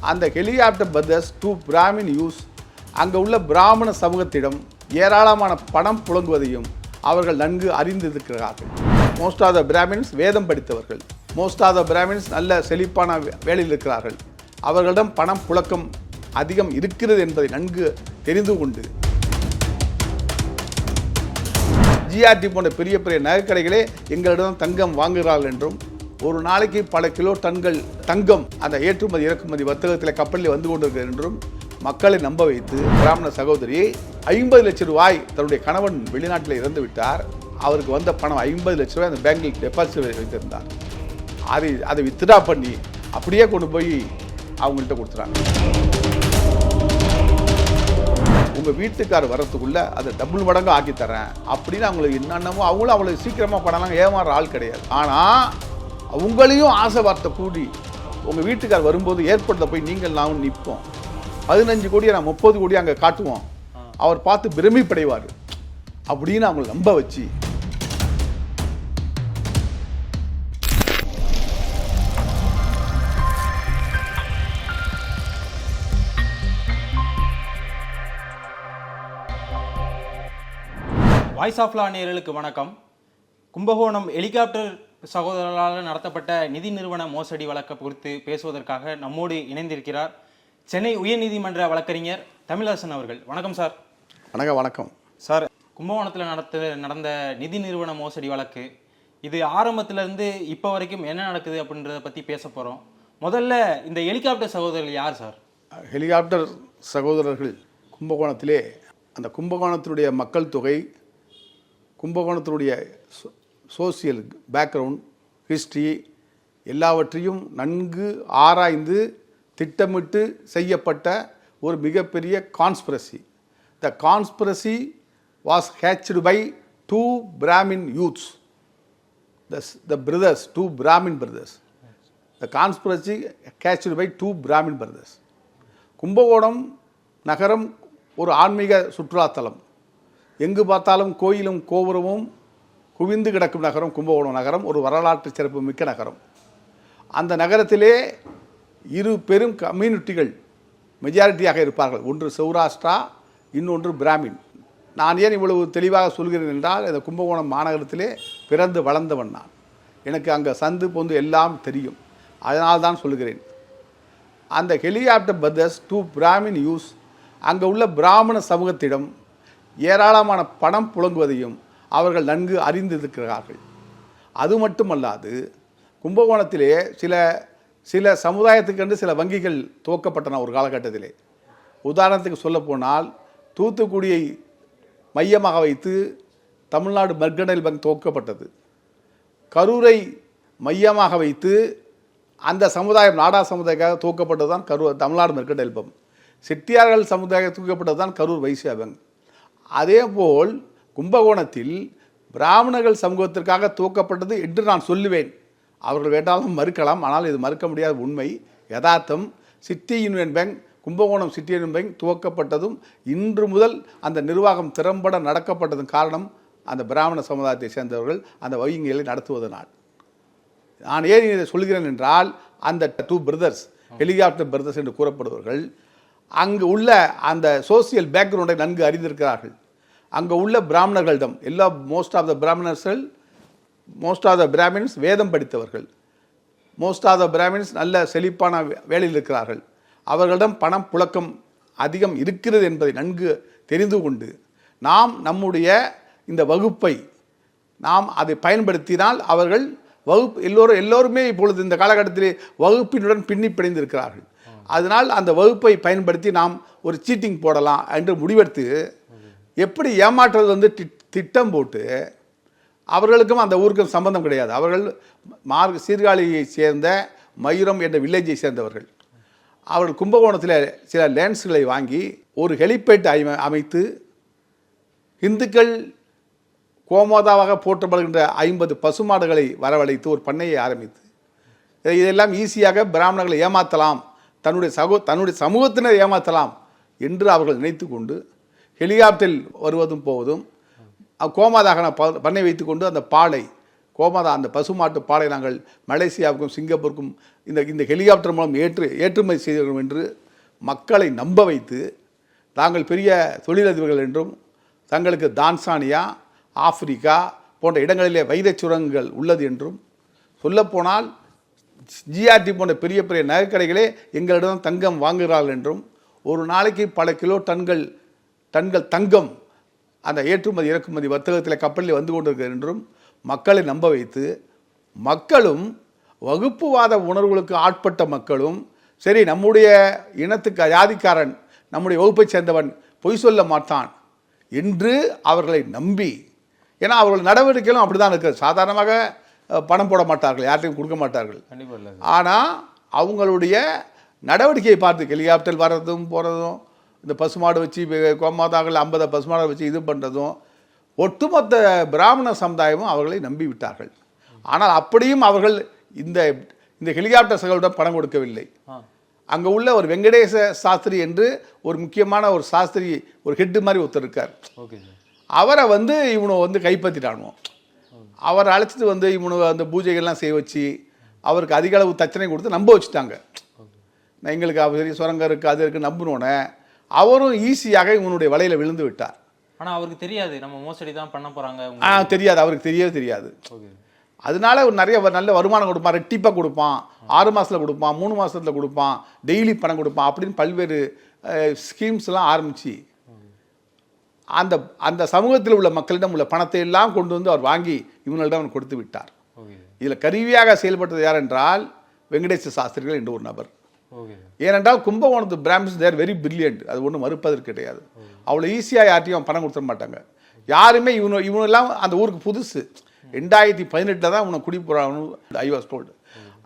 அந்த helicopter brothers two Brahmin youths. அங்கே உள்ள பிராமண சமூகத்திடம் ஏராளமான பணம் புழங்குவதையும் அவர்கள் நன்கு அறிந்திருக்கிறார்கள். மோஸ்ட் ஆஃப் த பிராமின்ஸ் வேதம் படித்தவர்கள். மோஸ்ட் ஆஃப் த பிராமின்ஸ் நல்ல செழிப்பான வே- வேலையில் இருக்கிறார்கள். அவர்களிடம் பணம் புழக்கம் அதிகம் இருக்கிறது என்பதை நன்கு தெரிந்து கொண்டு. ஜிஆர்டி போன்ற பெரிய பெரிய நகைக்கடைகளே எங்களிடம் தங்கம் வாங்குகிறார்கள் என்றும் ஒரு நாளைக்கு பல கிலோ டன்கள் தங்கம் அந்த ஏற்றுமதி இறக்குமதி வர்த்தகத்தில் கப்பலில் வந்து கொண்டிருக்கிறது என்றும் மக்களை நம்ப வைத்து பிராமண சகோதரி ஐம்பது லட்சம் ரூபாய் தன்னுடைய கணவன் வெளிநாட்டில் இறந்து விட்டார். அவருக்கு வந்த பணம் ஐம்பது லட்ச ரூபாய் அந்த பேங்கில் டெபாசிட் வைத்திருந்தார். அதை அதை வித்ட்ரா பண்ணி அப்படியே கொண்டு போய் அவங்கள்ட்ட கொடுத்துறாங்க. உங்கள் வீட்டுக்கார் வரத்துக்குள்ள அதை டபுள் மடங்கு ஆக்கி தரேன் அப்படின்னு அவங்களுக்கு என்னென்னமோ அவங்களும் அவ்வளோ சீக்கிரமாக பண்ணலாம் ஏமாற ஆள் கிடையாது. ஆனால் உங்களையும் ஆசை வார்த்தை கூடி உங்கள் வீட்டுக்கார் வரும்போது ஏற்படுத்த போய் நீங்கள் நானும் நிற்போம் பதினஞ்சு கோடியை நான் முப்பது கோடி அங்கே காட்டுவோம். அவர் பார்த்து பிரமிப்படைவார். அப்படின்னு அவங்களை நம்ப வச்சு. வாய்ஸ் ஆஃப் லா வணக்கம். கும்பகோணம் ஹெலிகாப்டர் சகோதரர்களால் நடத்தப்பட்ட நிதி நிறுவன மோசடி வழக்கு குறித்து பேசுவதற்காக நம்மோடு இணைந்திருக்கிறார் சென்னை உயர்நீதிமன்ற வழக்கறிஞர் தமிழரசன் அவர்கள். வணக்கம் சார். வணக்கம் வணக்கம். சார் கும்பகோணத்தில் நடத்த நடந்த நிதி நிறுவன மோசடி வழக்கு இது ஆரம்பத்துல இருந்து இப்போ வரைக்கும் என்ன நடக்குது அப்படின்றத பற்றி பேச போகிறோம் முதல்ல இந்த ஹெலிகாப்டர் சகோதரர்கள் யார் சார்? ஹெலிகாப்டர் சகோதரர்கள் கும்பகோணத்திலே அந்த கும்பகோணத்தினுடைய மக்கள் தொகை கும்பகோணத்தினுடைய சோசியல் பேக்ரவுண்ட் ஹிஸ்ட்ரி எல்லாவற்றையும் நன்கு ஆராய்ந்து திட்டமிட்டு செய்யப்பட்ட ஒரு மிகப்பெரிய conspiracy the conspiracy was hatched by two Brahmin youths the the brothers two Brahmin brothers the conspiracy catched by two Brahmin brothers Kumbakonam நகரம் ஒரு ஆன்மீக சுற்றுலாத்தலம். எங்கு பார்த்தாலும் கோயிலும் கோபுரமும் குவிந்து கிடக்கும் நகரம் கும்பகோணம் நகரம் ஒரு வரலாற்று சிறப்பு மிக்க நகரம். அந்த நகரத்திலே இரு பெரும் கம்யூனிட்டிகள் மெஜாரிட்டியாக இருப்பார்கள். ஒன்று சௌராஷ்டிரா இன்னொன்று பிராமின். நான் ஏன் இவ்வளவு தெளிவாக சொல்கிறேன் என்றால் இந்த கும்பகோணம் மாநகரத்திலே பிறந்து வளர்ந்தவன் நான். எனக்கு அங்கே சந்து பொந்து எல்லாம் தெரியும். அதனால் தான் சொல்கிறேன். அந்த helicopter brothers two Brahmin youths அங்கே உள்ள பிராமண சமூகத்திடம் ஏராளமான பணம் புழங்குவதையும் அவர்கள் நன்கு அறிந்திருக்கிறார்கள். அது மட்டுமல்லாது கும்பகோணத்திலே சில சில சமுதாயத்துக்கென்று சில வங்கிகள் துவக்கப்பட்டன ஒரு காலகட்டத்திலே. உதாரணத்துக்கு சொல்லப்போனால் தூத்துக்குடியை மையமாக வைத்து தமிழ்நாடு மெர்கனைல் வங்கி துவக்கப்பட்டது. கரூரை மையமாக வைத்து அந்த சமுதாயம் நாடா சமுதாயக்காக துவக்கப்பட்டது தான் கரூர் தமிழ்நாடு மெர்கடைல் பங்க். செட்டியார்கள் சமுதாயம் தூக்கப்பட்டது தான் கரூர் வைசியா அதே அதேபோல் கும்பகோணத்தில் பிராமணர்கள் சமூகத்திற்காக துவக்கப்பட்டது என்று நான் சொல்லுவேன். அவர்கள் வேண்டாலும் மறுக்கலாம். ஆனால் இது மறுக்க முடியாத உண்மை. யதார்த்தம். City Union Bank Kumbakonam City Union Bank துவக்கப்பட்டதும் இன்று முதல் அந்த நிர்வாகம் திறம்பட நடக்கப்பட்டதன் காரணம் அந்த பிராமண சமுதாயத்தை சேர்ந்தவர்கள் அந்த வங்கிகளை நடத்துவதனால். நான் ஏன் இதை சொல்கிறேன் என்றால் அந்த டூ பிரதர்ஸ் ஹெலிகாப்டர் பிரதர்ஸ் என்று கூறப்படுவர்கள் அங்கு உள்ள அந்த சோசியல் பேக்ரவுண்டை நன்கு அறிந்திருக்கிறார்கள். அங்கே உள்ள பிராமணர்களிடம் எல்லா மோஸ்ட் ஆஃப் த பிராமணர்கள் மோஸ்ட் ஆஃப் த பிராமின்ஸ் வேதம் படித்தவர்கள். மோஸ்ட் ஆஃப் த பிராமின்ஸ் நல்ல செழிப்பான வேலையில் இருக்கிறார்கள். அவர்களிடம் பணம் புழக்கம் அதிகம் இருக்கிறது என்பதை நன்கு தெரிந்து கொண்டு நாம் நம்முடைய இந்த வகுப்பை நாம் அதை பயன்படுத்தினால் அவர்கள் வகுப்பு எல்லோரும் எல்லோருமே இப்பொழுது இந்த காலகட்டத்திலே வகுப்பினுடன் பின்னி பிணைந்திருக்கிறார்கள். அதனால் அந்த வகுப்பை பயன்படுத்தி நாம் ஒரு சீட்டிங் போடலாம் என்று முடிவெடுத்து எப்படி ஏமாற்றுறது வந்து திட்- திட்டம் போட்டு அவர்களுக்கும் அந்த ஊருக்கும் சம்பந்தம் கிடையாது. அவர்கள் மார்க் சீர்காழியை சேர்ந்த மயூரம் என்ற வில்லேஜை சேர்ந்தவர்கள். அவர்கள் கும்பகோணத்தில் சில லேண்ட்ஸ்களை வாங்கி ஒரு ஹெலிபேட் அமை- அமைத்து இந்துக்கள் கோமோதாவாக போற்றப்படுகின்ற ஐம்பது பசுமாடுகளை வரவழைத்து ஒரு பண்ணையை ஆரம்பித்து இதெல்லாம் ஈஸியாக பிராமணர்களை ஏமாற்றலாம் தன்னுடைய சகோ தன்னுடைய சமூகத்தினர் ஏமாற்றலாம் என்று அவர்கள் நினைத்து கொண்டு ஹெலிகாப்டரில் வருவதும் போவதும் அ- கோமாதாக ப- பண்ணை வைத்துக்கொண்டு அந்த பாலை கோமாதா அந்த பசுமாட்டு பாலை நாங்கள் மலேசியாவுக்கும் சிங்கப்பூருக்கும் இந்த இந்த ஹெலிகாப்டர் மூலம் ஏற்று ஏற்றுமதி செய்கிறோம் என்று மக்களை நம்ப வைத்து தாங்கள் பெரிய தொழிலதிபர்கள் என்றும் தங்களுக்கு தான்சானியா ஆப்பிரிக்கா போன்ற இடங்களிலே வைரச் சுரங்கங்கள் உள்ளது என்றும் சொல்லப்போனால் ஜிஆர்டி போன்ற பெரிய பெரிய நகைக்கடைகளே எங்களிடம் தங்கம் வாங்குகிறார்கள் என்றும் ஒரு நாளைக்கு பல கிலோ டன்கள் டன்கள் தங்கம் அந்த ஏற்றுமதி இறக்குமதி வர்த்தகத்தில் கப்பலில் வந்து கொண்டிருக்கிறது என்றும் மக்களை நம்ப வைத்து மக்களும் வகுப்புவாத உணர்வுகளுக்கு ஆட்பட்ட மக்களும் சரி நம்முடைய இனத்துக்கு ஜாதிக்காரன் நம்முடைய வகுப்பைச் சேர்ந்தவன் பொய் சொல்ல மாட்டான் என்று அவர்களை நம்பி ஏன்னா அவர்கள் நடவடிக்கைகளும் அப்படிதான் இருக்குது சாதாரணமாக பணம் போட மாட்டார்கள் யார்ட்டையும் கொடுக்க மாட்டார்கள். ஆனால் அவங்களுடைய நடவடிக்கையை பார்த்து ஹெலிகாப்டர் வர்றதும் போகிறதும் இந்த பசுமாடு வச்சு கோமாதாக்கள் ஐம்பது பசுமாடை வச்சு இது பண்ணுறதும் ஒட்டுமொத்த பிராமண சமுதாயமும் அவர்களை நம்பி விட்டார்கள். ஆனால் அப்படியும் அவர்கள் இந்த இந்த ஹெலிகாப்டர் சகலிடம் பணம் கொடுக்கவில்லை. அங்கே உள்ள ஒரு வெங்கடேச சாஸ்திரி என்று ஒரு முக்கியமான ஒரு சாஸ்திரி ஒரு ஹெட்டு மாதிரி ஒருத்தர் இருக்கார். அவரை வந்து இவனை வந்து கைப்பற்றிட்டானுவோம் அவரை அழைச்சிட்டு வந்து இவனு அந்த பூஜைகள்லாம் செய்ய வச்சு அவருக்கு அதிக அளவு தச்சனை கொடுத்து நம்ப வச்சுட்டாங்க. எங்களுக்கு அவர் சரி சுரங்கம் இருக்குது அது இருக்குது நம்பினோடனே அவரும் ஈஸியாக இவனுடைய வலையில் விழுந்து விட்டார். ஆனா அவருக்கு தெரியாது. நம்ம மோசடி தான் பண்ண போறாங்க ஆ தெரியாது. அவருக்கு தெரியவே தெரியாது. அதனால ஒரு நிறைய நல்ல வருமானம் கொடுப்பான். ரெட்டிப்பாக கொடுப்பான். ஆறு மாசத்துல கொடுப்பான். மூணு மாசத்துல கொடுப்பான். டெய்லி பணம் கொடுப்பான் அப்படின்னு பல்வேறு ஸ்கீம்ஸ்லாம் ஆரம்பிச்சு அந்த அந்த சமூகத்தில் உள்ள மக்களிடம் உள்ள பணத்தை எல்லாம் கொண்டு வந்து அவர் வாங்கி இவங்களிடம் அவர் கொடுத்து விட்டார். இதில் கருவியாக செயல்பட்டது யார் என்றால் வெங்கடேச சாஸ்திரிகள் என்ற ஒரு நபர். ஏனென்றால் கும்பகோணத்து பிராம்ஸ் தேர் வெரி பிரில்லியன்ட் அது ஒன்றும் மறுப்பதற்கு கிடையாது. அவ்வளோ ஈஸியாக யார்ட்டையும் பணம் கொடுத்துட மாட்டாங்க. யாருமே இவனு இவனெல்லாம் அந்த ஊருக்கு புதுசு. ரெண்டாயிரத்தி பதினெட்டில் தான் இவனை குடி போகிறானு ஐ வாஸ் டோல்டு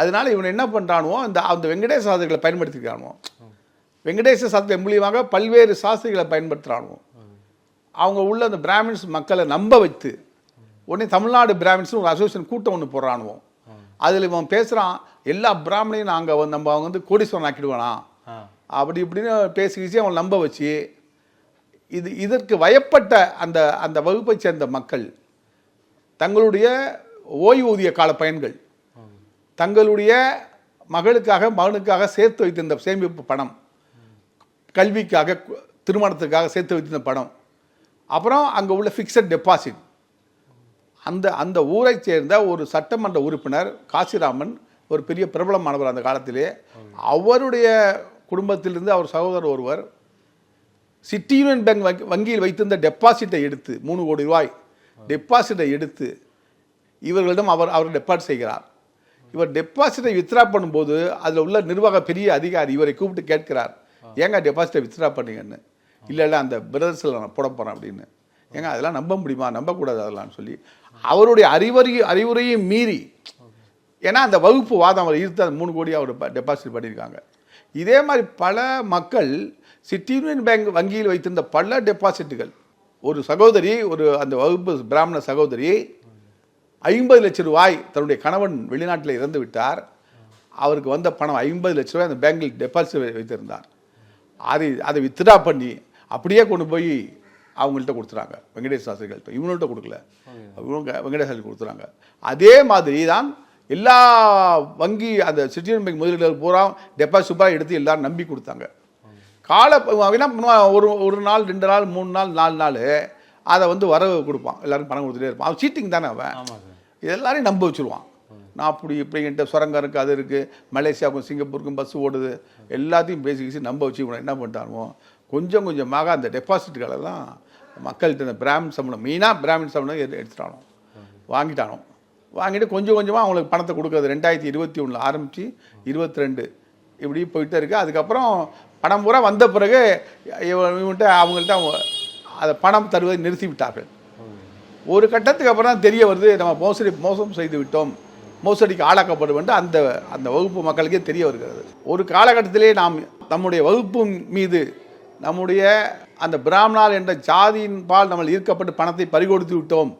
அதனால இவன் என்ன பண்ணுறானுவோ அந்த அந்த வெங்கடேச சாஸ்திரிகளை பயன்படுத்திக்கிறானுவோ வெங்கடேச சாஸ்திரி மூலியமாக பல்வேறு சாஸ்திரிகளை பயன்படுத்துகிறானுவோ அவங்க உள்ள அந்த பிராமின்ஸ் மக்களை நம்ப வைத்து உடனே தமிழ்நாடு பிராமின்ஸ் ஒரு அசோசியேஷன் கூட்டம் ஒன்று போடுறானுவோம் அதில் இவன் பேசுகிறான் எல்லா பிராமணையும் நாங்கள் வந்து நம்ம அவங்க வந்து கோடீஸ்வரன் ஆக்கிடுவானா அப்படி இப்படின்னு பேசி பேசி அவன் நம்ப வச்சு. இது இதற்கு வயப்பட்ட அந்த அந்த வகுப்பைச் சேர்ந்த மக்கள் தங்களுடைய ஓய்வூதிய கால பயன்கள் தங்களுடைய மகளுக்காக மகனுக்காக சேர்த்து வைத்திருந்த சேமிப்பு பணம் கல்விக்காக திருமணத்துக்காக சேர்த்து வைத்திருந்த பணம். அப்புறம் அங்கே உள்ள ஃபிக்ஸட் டெபாசிட் அந்த அந்த ஊரைச் சேர்ந்த ஒரு சட்டமன்ற உறுப்பினர் காசிராமன் ஒரு பெரிய பிரபலமானவர் அந்த காலத்திலே அவருடைய குடும்பத்திலிருந்து அவர் சகோதரர் ஒருவர் சிட்டி யூனியன் பேங்க் வங்கி- வங்கியில் வைத்திருந்த டெபாசிட்டை எடுத்து மூணு கோடி ரூபாய் டெபாசிட்டை எடுத்து இவர்களிடம் அவர் அவர் டெபாசிட் செய்கிறார். இவர் டெபாசிட்டை வித்ரா பண்ணும்போது அதில் உள்ள நிர்வாக பெரிய அதிகாரி இவரை கூப்பிட்டு கேட்கிறார் ஏங்க டெபாசிட்டை வித்ரா பண்ணீங்கன்னு? இல்லை இல்லை அந்த பிரதர்ஸில் நான் போட போகிறேன் அப்படின்னு. ஏங்க அதெல்லாம் நம்ப முடியுமா? நம்பக்கூடாது அதெல்லாம் சொல்லி. அவருடைய அறிவுரை அறிவுரையும் மீறி. ஏன்னா அந்த வகுப்பு வாதம் அவர் ஈர்த்து அந்த மூணு கோடி அவர் டெபாசிட் பண்ணியிருக்காங்க. இதே மாதிரி பல மக்கள் சிட்டி யூனியன் பேங்க் வங்கியில் வைத்திருந்த பல டெபாசிட்டுகள் ஒரு சகோதரி ஒரு அந்த வகுப்பு பிராமண சகோதரி ஐம்பது லட்சம் ரூபாய் தன்னுடைய கணவன் வெளிநாட்டில் இறந்து விட்டார். அவருக்கு வந்த பணம் ஐம்பது லட்ச ரூபாய் அந்த பேங்கில் டெபாசிட் வைத்திருந்தார். அதை அதை வித்ட்ரா பண்ணி அப்படியே கொண்டு போய் அவங்கள்ட்ட கொடுத்துறாங்க. வெங்கடேஷ் சாஸ்திரிகள்ட்ட. இவங்கள்ட்ட கொடுக்கல. இவங்க வெங்கடேஷ் சாஸ்திரி கொடுத்துறாங்க. அதே மாதிரி தான் எல்லா வங்கி அந்த சிட்டியன் பேங்க் முதலீடுகள் பூரா டெபாசிட் சூப்பராக எடுத்து எல்லாரும் நம்பி கொடுத்தாங்க. கால அவன் என்ன பண்ணுவான் ஒரு ஒரு நாள் ரெண்டு நாள் மூணு நாள் நாலு நாள் அதை வந்து வரவு கொடுப்பான். எல்லாரும் பணம் கொடுத்துட்டே இருப்பான். அவன் சீட்டிங் தானே அவன். எல்லாரையும் நம்ப வச்சுருவான். நான் அப்படி இப்படின்ட்டு சுரங்கம் இருக்குது அது இருக்குது மலேசியாவுக்கும் சிங்கப்பூருக்கும் பஸ் ஓடுது. எல்லாத்தையும் பேசி பேசி நம்ப வச்சு இவனை என்ன பண்ணிட்டானுவோ. கொஞ்சம் கொஞ்சமாக அந்த டெபாசிட்டுகளெல்லாம் மக்கள்கிட்ட இந்த பிராமின் சம்பளம் மெயினாக பிராமின் சம்பளம் எடு எடுத்துட்டானோ? வாங்கிட்டானோ? வாங்கிட்டு கொஞ்சம் கொஞ்சமாக அவங்களுக்கு பணத்தை கொடுக்குறது. ரெண்டாயிரத்தி இருபத்தி ஒன்றில் ஆரம்பித்து இருபத்தி ரெண்டு இப்படி போயிட்டே இருக்குது அதுக்கப்புறம் பணம் பூரா வந்த பிறகு இவன் இவன்கிட்ட அவங்கள்ட்ட அவங்க அதை பணம் தருவதை நிறுத்தி விட்டார்கள். ஒரு கட்டத்துக்கு அப்புறம் தான் தெரிய வருது நம்ம மோசடி மோசம் செய்து விட்டோம். மோசடிக்கு ஆளாக்கப்படும் அந்த அந்த வகுப்பு மக்களுக்கே தெரிய வருகிறது. ஒரு காலகட்டத்திலே நாம் நம்முடைய வகுப்பு மீது நம்முடைய அந்த பிராமணால் என்ற ஜாதியின் பால் நம்ம ஈர்க்கப்பட்டு பணத்தை பறிகொடுத்து விட்டோம்.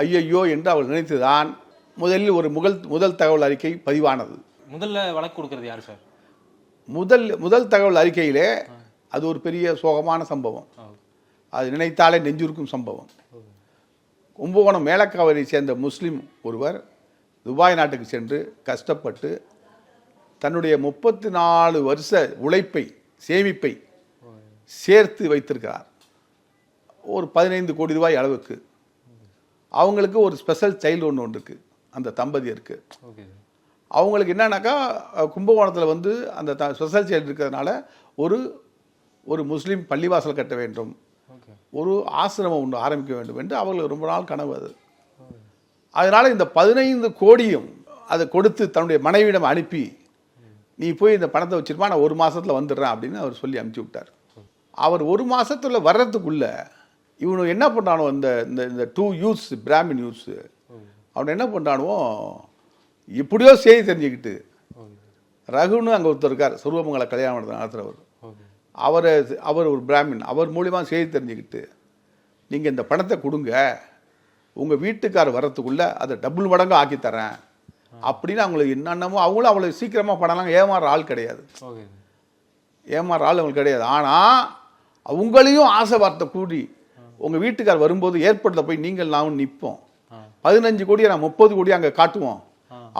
ஐயையோ என்று அவள் நினைத்துதான் முதலில் ஒரு முதல் முதல் தகவல் அறிக்கை பதிவானது. முதல்ல வழக்கு கொடுக்கறது யார் சார்? முதல் முதல் தகவல் அறிக்கையிலே அது ஒரு பெரிய சோகமான சம்பவம். அது நினைத்தாலே நெஞ்சுருக்கும் சம்பவம். கும்பகோணம் மேலக்காவரியை சேர்ந்த முஸ்லீம் ஒருவர் துபாய் நாட்டுக்கு சென்று கஷ்டப்பட்டு தன்னுடைய முப்பத்தி நாலு வருஷ உழைப்பை சேமிப்பை சேர்த்து வைத்திருக்கிறார். ஒரு பதினைந்து கோடி ரூபாய் அளவுக்கு. அவங்களுக்கு ஒரு ஸ்பெஷல் சைல்டு ஒன்று ஒன்று இருக்குது அந்த தம்பதியருக்கு. அவங்களுக்கு என்னன்னாக்கா கும்பகோணத்தில் வந்து அந்த த ஸ்பெஷல் சைல்டு இருக்கிறதுனால ஒரு ஒரு முஸ்லீம் பள்ளிவாசல் கட்ட வேண்டும். ஒரு ஆசிரமம் ஒன்று ஆரம்பிக்க வேண்டும் என்று அவங்களுக்கு ரொம்ப நாள் கனவு அது. அதனால் இந்த பதினைந்து கோடியும் அதை கொடுத்து தன்னுடைய மனைவியிடம் அனுப்பி நீ போய் இந்த பணத்தை வச்சிருப்பா நான் ஒரு மாசத்துல வந்துடுறேன் அப்படின்னு அவர் சொல்லி அனுப்பிச்சி விட்டார். அவர் ஒரு மாசத்துல வர்றதுக்குள்ள இவனு என்ன பண்ணானோ இந்த இந்த இந்த டூ யூத்ஸ் பிராமின் யூத்ஸ் அவன் என்ன பண்ணானுவோ எப்படியோ செய்தி தெரிஞ்சுக்கிட்டு ரகுன்னு அங்கே ஒருத்தர் இருக்கார் சுருவமங்கல கல்யாணம் நடத்த- நடத்துறவர். ஓகே அவர் அவர் ஒரு பிராமின் அவர் மூலியமா செய்தி தெரிஞ்சுக்கிட்டு நீங்கள் இந்த பணத்தை கொடுங்க உங்கள் வீட்டுக்கார் வர்றதுக்குள்ள அதை டபுள் மடங்கு ஆக்கி தரேன். அப்படின்னு அவங்களுக்கு என்னென்னமோ அவங்களும் அவ்வளோ சீக்கிரமாக பணம்லாம் ஏமாற ஆள் கிடையாது. ஏமாற ஆள் அவங்களுக்கு கிடையாது. ஆனால் அவங்களையும் ஆசை வார்த்தை கூடி உங்கள் வீட்டுக்கார் வரும்போது ஏற்படுத்த போய் நீங்கள் நானும் நிற்போம் பதினஞ்சு கோடியை நான் முப்பது கோடி அங்கே காட்டுவோம்.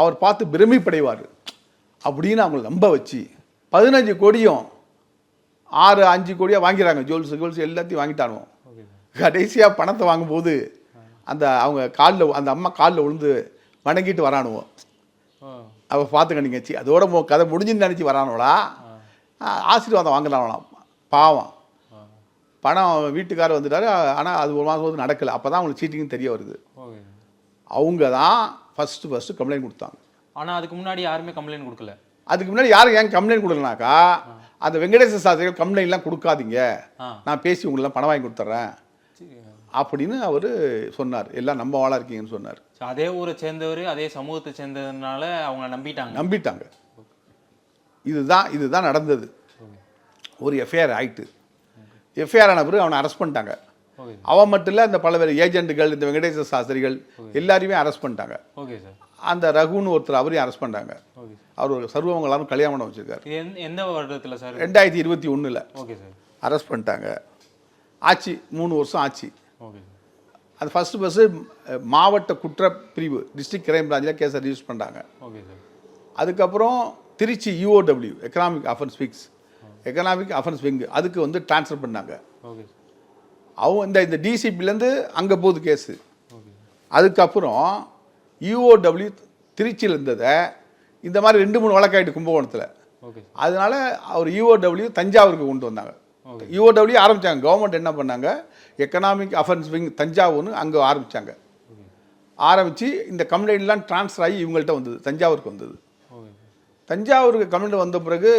அவர் பார்த்து பிரமிப்படைவார். அப்படின்னு அவங்களை நம்ப வச்சு பதினஞ்சு கோடியும் ஆறு அஞ்சு கோடியாக வாங்கிறாங்க. ஜுவல்ஸ் ஜுவல்ஸ் எல்லாத்தையும் வாங்கிட்டானுவோம் கடைசியாக பணத்தை வாங்கும்போது அந்த அவங்க காலில் அந்த அம்மா காலில் விழுந்து வணங்கிட்டு வரானுவோம் அவள் பார்த்துக்க நீங்க சி அதோட கதை முடிஞ்சுன்னு நினச்சி வரானுவளா? ஆசீர்வாதம் வாங்கினாங்களாம் பாவம். பணம் வீட்டுக்காரர் வந்துட்டாரு ஆனால் அது ஒரு மாதம் வந்து நடக்கலை. அப்போ தான் அவங்களுக்கு சீட்டிங் தெரிய வருது. அவங்க தான் ஃபஸ்ட்டு ஃபஸ்ட்டு கம்ப்ளைண்ட் கொடுத்தாங்க. ஆனா அதுக்கு முன்னாடி யாருமே கம்ப்ளைண்ட் கொடுக்கல. அதுக்கு முன்னாடி யாரும் ஏன் கம்ப்ளைண்ட் கொடுக்கலனாக்கா அந்த வெங்கடேச சாஸ்திரிகள் கம்ப்ளைண்ட்லாம் கொடுக்காதீங்க. நான் பேசி உங்களெல்லாம் பணம் வாங்கி கொடுத்துட்றேன். அப்படின்னு அவர் சொன்னார். எல்லாம் நம்ம வாழா இருக்கீங்கன்னு சொன்னார். அதே ஊரை சேர்ந்தவர் அதே சமூகத்தை சேர்ந்ததுனால அவங்க நம்பிட்டாங்க. நம்பிட்டாங்க. இதுதான் இதுதான் நடந்தது. ஒரு எஃப்ஐஆர் ஆயிட்டு. எஃப்ஐஆர் ஆன பிறகு அவனை அரெஸ்ட் பண்ணிட்டாங்க. அவன் மட்டும் இல்லை இந்த பல பேர் ஏஜென்ட்டுகள் இந்த வெங்கடேச சாஸ்திரிகள் எல்லாரையுமே அரெஸ்ட் பண்ணிட்டாங்க. அந்த ரகுன்னு ஒருத்தர் அவரையும் அரெஸ்ட் பண்ணிட்டாங்க. அவர் ஒரு சர்வமங்களாரும் கல்யாணம் பண்ண வச்சிருக்காரு. எந்த- வருடத்துல சார் ரெண்டாயிரத்தி இருபத்தி ஒன்றில் அரெஸ்ட் பண்ணிட்டாங்க. ஆட்சி மூணு வருஷம் சார் அது ஃபஸ்ட்டு ஃபஸ்ட்டு மாவட்ட குற்றப்பிரிவு டிஸ்ட்ரிக்ட் கிரைம் பிராஞ்சில் கேஸை ரிஜிஸ்டர் சார் அதுக்கப்புறம் Trichy EOW economic offence wings economic offence wing அதுக்கு வந்து ட்ரான்ஸ்ஃபர் பண்ணாங்க. அவங்க இந்த இந்த டிசிபிலேருந்து அங்கே போகுது கேஸு அதுக்கப்புறம் யூஓடபிள்யூ திருச்சியில் இருந்ததை இந்த மாதிரி ரெண்டு மூணு வழக்காயிட்டு கும்பகோணத்தில். அதனால அவர் யூஓடபிள்யூ தஞ்சாவூருக்கு கொண்டு வந்தாங்க. யூஓடபிள்யூ ஆரம்பிச்சாங்க. கவர்மெண்ட் என்ன பண்ணாங்க? எக்கனாமிக் அஃபென்ஸ் விங் தஞ்சாவூர்னு அங்கே ஆரம்பிச்சாங்க. ஓகே ஆரம்பித்து இந்த கம்ப்ளைண்ட்லாம் ட்ரான்ஸ்ஃபர் ஆகி இவங்கள்ட்ட வந்தது. தஞ்சாவூருக்கு வந்தது. தஞ்சாவூருக்கு கம்ப்ளைண்ட் வந்த பிறகு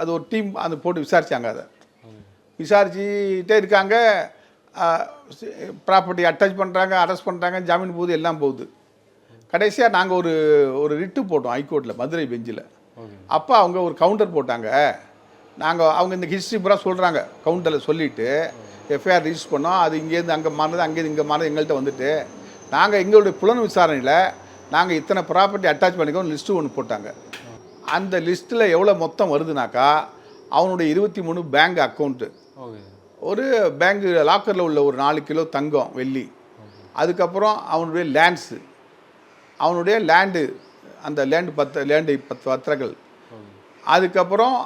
அது ஒரு டீம் அந்த போட்டு விசாரித்தாங்க அதை. விசாரிச்சுட்டே இருக்காங்க. ப்ராப்பர்ட்டி அட்டாச் பண்ணுறாங்க அரெஸ்ட் பண்ணுறாங்க ஜாமீன் போகுது எல்லாம் போகுது. கடைசியாக நாங்கள் ஒரு ஒரு ரிட்டு போட்டோம் ஹைகோர்ட்டில் மதுரை பெஞ்சில் அப்போ அவங்க ஒரு கவுண்டர் போட்டாங்க. நாங்கள் அவங்க இந்த ஹிஸ்ட்ரி பூரா சொல்கிறாங்க கவுண்டரில் சொல்லிவிட்டு எஃப்ஐஆர் ரிஜிஸ்டர் பண்ணோம். அது இங்கேருந்து அங்கே மாறினது அங்கேருந்து இங்கே மாறினது எங்கள்கிட்ட வந்துட்டு. நாங்கள் எங்களுடைய புலன் விசாரணையில் நாங்கள் இத்தனை ப்ராப்பர்ட்டி அட்டாச் பண்ணிக்கோ லிஸ்ட்டு ஒன்று போட்டாங்க. அந்த லிஸ்ட்டில் எவ்வளோ மொத்தம் வருதுனாக்கா அவனுடைய இருபத்தி மூணு பேங்க் அக்கௌண்ட்டு ஒரு பேங்க் லாக்கரில் உள்ள ஒரு நாலு கிலோ தங்கம் வெள்ளி. அதுக்கப்புறம் அவனுடைய லேண்ட்ஸு அவனுடைய லேண்டு அந்த லேண்டு பத்து லேண்டு பத்து பத்திரங்கள். அதுக்கப்புறம்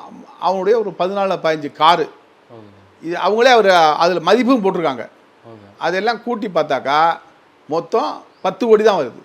அவனுடைய ஒரு பதினாலு பதினஞ்சு காரு இது அவங்களே அவர் அதில் மதிப்பும் போட்டிருக்காங்க. அதெல்லாம் கூட்டி பார்த்தாக்கா மொத்தம் பத்து கோடி தான் வருது.